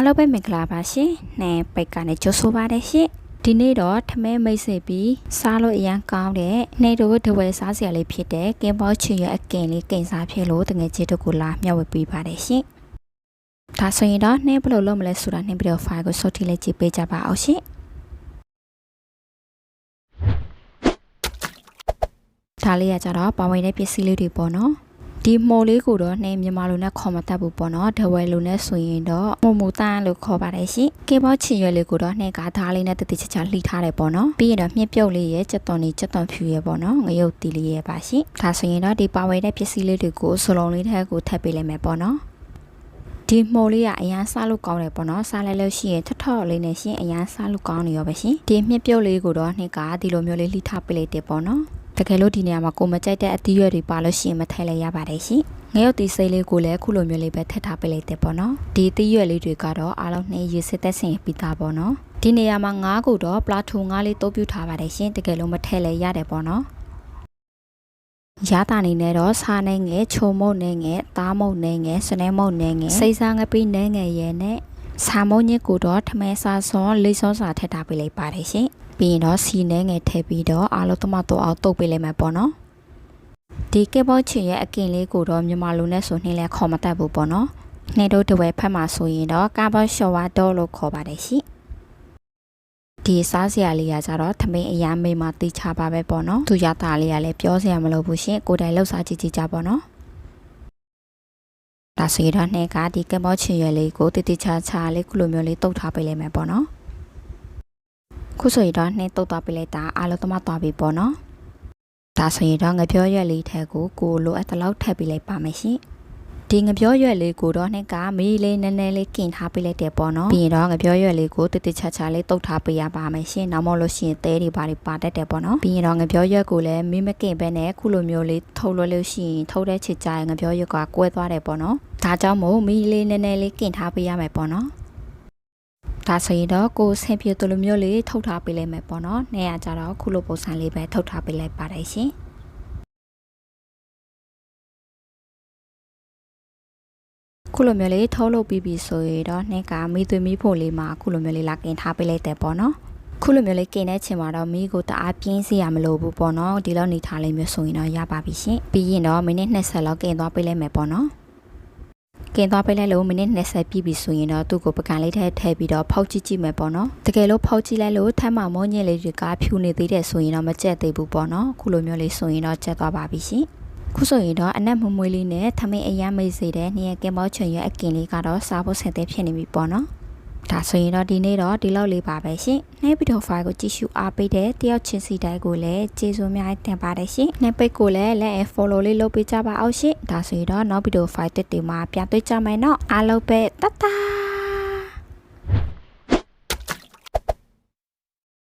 အားလုံးပဲမင်္ဂလာပါရှင်။နှဲပိတ်ကနေကြိုဆိုပါရရှင်။ဒီနေ့တော့ထမဲမိတ်ဆွေပြီးစားလို့အရန်ကောင်းတဲ့နှဲတို့ဒဝဲစားစရာလေးဖြစ်တဲ့ကင်ဘောချီရဲ့အကင်လေးကင်စားဖြစ်လို့တငယ်ချင်းတို့ကိုလာမျှဝေပေးပါတယ်ရှင်။ဒါဆိုရင်တော့နှဲဘယ်လိုလုပ်မလဲဆိုတာနှဲဗီဒီယိုဖိုင်ကိုစောတိလေးကြည့်ပေးကြပါအောင်ရှင်။ဒါလေးကကြတော့ပါဝင်တဲ့ပစ္စည်းလေးတွေပေါ့နော်။ ဒီမိုလေးကိုတော့နှဲမြန်မာလိုနဲ့ခေါ်မတတ်ဘူးပေါ့နော်ဒဝဲလိုနဲ့ဆိုရင်တော့မိုမိုတန်လို့ခေါ်ပါတယ်ရှင်ကေဘောချီရွယ်လေးကိုတော့နှဲကဓားလေးနဲ့တတိချာချာလှီထားတယ်ပေါ့နော်ပြီးရင်တော့မြက်ပြုတ်လေးရဲ့စက်သွန်လေးစက်သွန်ဖြူရဲ့ပေါ့နော်ငရုတ်တီလေးရဲ့ပါရှင်ဒါဆိုရင်တော့ဒီပါဝဲတဲ့ပစ္စည်းလေးတွေကိုစလုံးလေးထဲကိုထည့်ပေးလိုက်မယ်ပေါ့နော်ဒီမိုးလေးကအရန်စားလို့ကောင်းတယ်ပေါ့နော်စားလိုက်လို့ရှိရင်ထထော့လေးနဲ့ရှင်အရန်စားလို့ကောင်းနေရောပဲရှင်ဒီမြက်ပြုတ်လေးကိုတော့နှဲကဒီလိုမျိုးလေးလှီထားပေးလိုက်တယ်ပေါ့နော် တကယ်လို့ဒီနေရာမှာကိုမကြိုက်တဲ့အသီးရွက်တွေပါလို့ရှိရင်မထည့်လိုက်ရပါတယ်ရှင်ငရုတ်တီစိတ်လေးကိုလည်းခုလိုမျိုးလေးပဲထည့်ထားပေးလိုက်တယ်ပေါ့နော်ဒီသီးရွက်လေးတွေကတော့အားလုံးနှင်းရေစစ်သက်ဆင်ပြီးသားပေါ့နော်ဒီနေရာမှာငါးကိုတော့ပလာထိုငါးလေးတိုးပြထားပါတယ်ရှင်တကယ်လို့မထည့်လည်းရတယ်ပေါ့နော်ရတာနေနဲ့တော့စားနေငယ်ချုံမုတ်နေငယ်သားမုတ်နေငယ်စနေမုတ်နေငယ်စိတ်စားငပိနေငယ်ရဲ့နဲ့ဆာမုံညစ်ကိုတော့ထမဲစားစောလေးစောစာထည့်ထားပေးလိုက်ပါတယ်ရှင် ပြီးရင်တော့စီနေငယ်ထည့်ပြီးတော့အားလုံးတမတော့အောင်တုတ်ပေးလိုက်မယ်ပေါ့နော်ဒီကေဘောချင်ရဲ့အကင်လေးကိုတော့မြန်မာလူနဲ့ဆိုနှင်းလဲခေါ်မတတ်ဘူးပေါ့နော်နှင်းတို့တဝဲဖက်မှာဆိုရင်တော့ကာဘောရှော်ဝါတော့လို့ခေါ်ပါတယ်ရှင်ဒီစားစရာလေးကကြတော့သမင်းအရာမေးမှတိချပါပဲပေါ့နော်သူရတာလေးကလည်းပြောစရာမလိုဘူးရှင်ကိုယ်တိုင်လှုပ်ရှားကြည့်ကြည့်ကြပေါ့နော်ဒါဆိုရင်တော့နှဲကဒီကမောချင်ရွယ်လေးကိုတိတိချာချာလေးခုလိုမျိုးလေးတုတ်ထားပေးလိုက်မယ်ပေါ့နော် ခုဆိုရင်တော့နှင်းတုတ်သွားပေးလိုက်တာအားလုံးသမားသွားပြီပေါ့နော်ဒါဆိုရင်တော့ငပြောရွက်လေးထက်ကိုကိုလိုအပ်တဲ့လောက်ထည့်ပေးလိုက်ပါမယ်ရှင်ဒီငပြောရွက်လေးကိုတော့နှစ်ကမီးလေးနည်းနည်းလေးကင်ထားပေးလိုက်တယ်ပေါ့နော်ပြီးရင်တော့ငပြောရွက်လေးကိုတိတိချာချာလေးတုတ်ထားပေးရပါမယ်ရှင်နောက်မလို့ရှိရင်သဲတွေပါတွေပါတတ်တယ်ပေါ့နော်ပြီးရင်တော့ငပြောရွက်ကိုလည်းမီးမကင်ပဲနဲ့ခုလိုမျိုးလေးထုတ်လို့လို့ရှိရင်ထုတ်တဲ့ချစ်ကြရင်ငပြောရွက်ကကွဲသွားတယ်ပေါ့နော်ဒါကြောင့်မို့မီးလေးနည်းနည်းလေးကင်ထားပေးရမယ်ပေါ့နော် ဒါဆိုရင်တော့ကိုဆင်ပြေသူလိုမျိုးလေးထုတ်ထားပေးလိုက်မယ်ပေါ့နော်။နေရကြတော့ခုလိုပုံစံလေးပဲထုတ်ထားပေးလိုက်ပါတယ်ရှင်။ခုလိုမျိုးလေးထုတ်လုပ်ပြီးပြီဆိုရင်တော့နှင်းကမိသွေးမိဖို့လေးမှာခုလိုမျိုးလေးလာကင်ထားပေးလိုက်တယ်ပေါ့နော်ခုလိုမျိုးလေးကင်တဲ့ချိန်မှာတော့မိကိုတအားပြင်းစီရမလို့ဘူးပေါ့နော်ဒီလောက်နေထားလိမ့်မျိုးဆိုရင်တော့ရပါပြီရှင်ပြီးရင်တော့မိနစ်20လောက်ကင်သွားပေးလိုက်မယ်ပေါ့နော် ကင်သွားပေးလိုက်လို့မိနစ်20ပြည့်ပြီဆိုရင်တော့သူ့ကိုပကံလေးထဲထည့်ပြီးတော့ဖောက်ကြည့်ကြည့်မယ်ပေါ့နော်တကယ်လို့ဖောက်ကြည့်လိုက်လို့ထပ်မမောညင်လေးတွေကဖြူနေသေးတယ်ဆိုရင်တော့မကြက်သေးဘူးပေါ့နော်ခုလိုမျိုးလေးဆိုရင်တော့ကြက်သွားပါပြီရှင်ခုဆိုရင်တော့အနက်မမွေးလေးနဲ့သမင်းအရမ်းမိတ်စေတဲ့နေရကင်မောချွန်ရဲ့အကင်လေးကတော့စားဖို့ဆင်သက်ဖြစ်နေပြီပေါ့နော် ဒါဆိုရင်တော့ဒီနေ့တော့ဒီလောက်လေးပါပဲရှင်။နှဲဗီဒီယိုဖိုင်ကိုကြည့်ရှုအားပေးတဲ့တယောက်ချင်းစီတိုင်းကိုလည်းကျေးဇူးအများကြီးတင်ပါတယ်ရှင်။နှဲပိတ်ကိုလည်းလက်အ follow လေးလုပ်ပေးကြပါအောင်ရှင်။ဒါဆိုရင်တော့နောက်ဗီဒီယိုဖိုင်တက်တွေမှာပြန်တွေ့ကြမယ်နော်။အားလုံးပဲတတ်တာ